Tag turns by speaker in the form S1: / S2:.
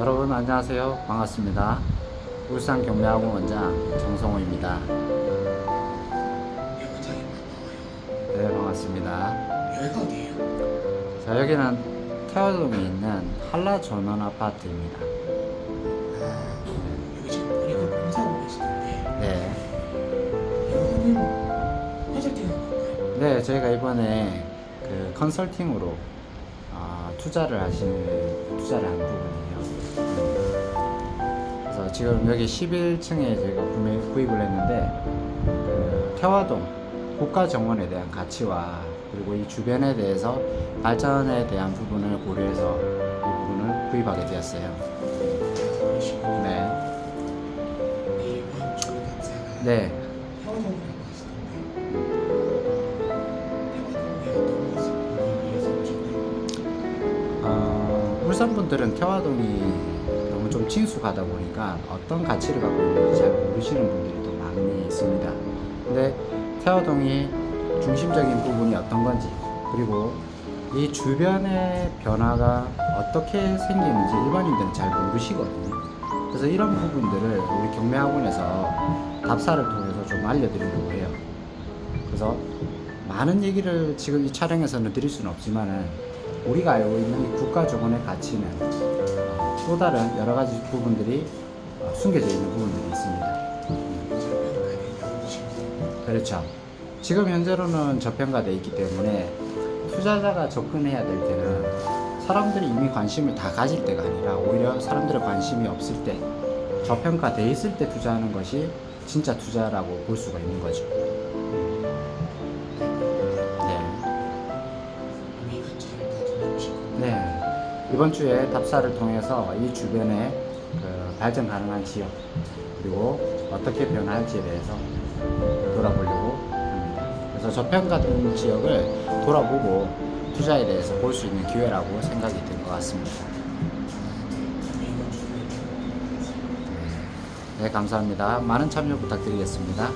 S1: 여러분 안녕하세요. 반갑습니다. 울산 경매학원 원장 정성호입니다.
S2: 반가워요.
S1: 네, 반갑습니다.
S2: 여기가 어디예요?
S1: 자, 여기는 태화동에 있는 한라 전원 아파트입니다.
S2: 여기 지금 보니까 공사하고 계시는데
S1: 네.
S2: 이거는 컨설팅 하는 건가요?
S1: 네, 저희가 이번에 그 컨설팅으로 아, 투자를 하신 투자를 한 부분이에요. 그래서 지금 여기 11층에 저희가 구매, 구입을 했는데 그 태화동 국가 정원에 대한 가치와 그리고 이 주변에 대해서 발전에 대한 부분을 고려해서 이 부분을 구입하게 되었어요. 네, 네,
S2: 어,
S1: 울산 분들은 태화동이 너무 좀 친숙하다 보니까 어떤 가치를 갖고 있는지 잘 모르시는 분들이 더 많이 있습니다. 근데 태화동이 중심적인 부분이 어떤 건지 그리고 이 주변의 변화가 어떻게 생기는지 일반인들은 잘 모르시거든요. 그래서 이런 부분들을 우리 경매학원에서 답사를 통해서 좀 알려드리려고 해요. 그래서 많은 얘기를 지금 이 촬영에서는 드릴 수는 없지만은 우리가 알고 있는 이 국가 정원의 가치는 어, 또 다른 여러 가지 부분들이 어, 숨겨져 있는 부분들이 있습니다. 그렇죠. 지금 현재로는 저평가돼 있기 때문에 투자자가 접근해야 될 때는 사람들이 이미 관심을 다 가질 때가 아니라 오히려 사람들의 관심이 없을 때 저평가돼 있을 때 투자하는 것이 진짜 투자라고 볼 수가 있는 거죠. 이번 주에 답사를 통해서 이 주변의 그 발전 가능한 지역 그리고 어떻게 변화할지에 대해서 돌아보려고 합니다. 그래서 저평가된 지역을 돌아보고 투자에 대해서 볼 수 있는 기회라고 생각이 든 것 같습니다.
S2: 주에
S1: 네, 감사합니다. 많은 참여 부탁드리겠습니다.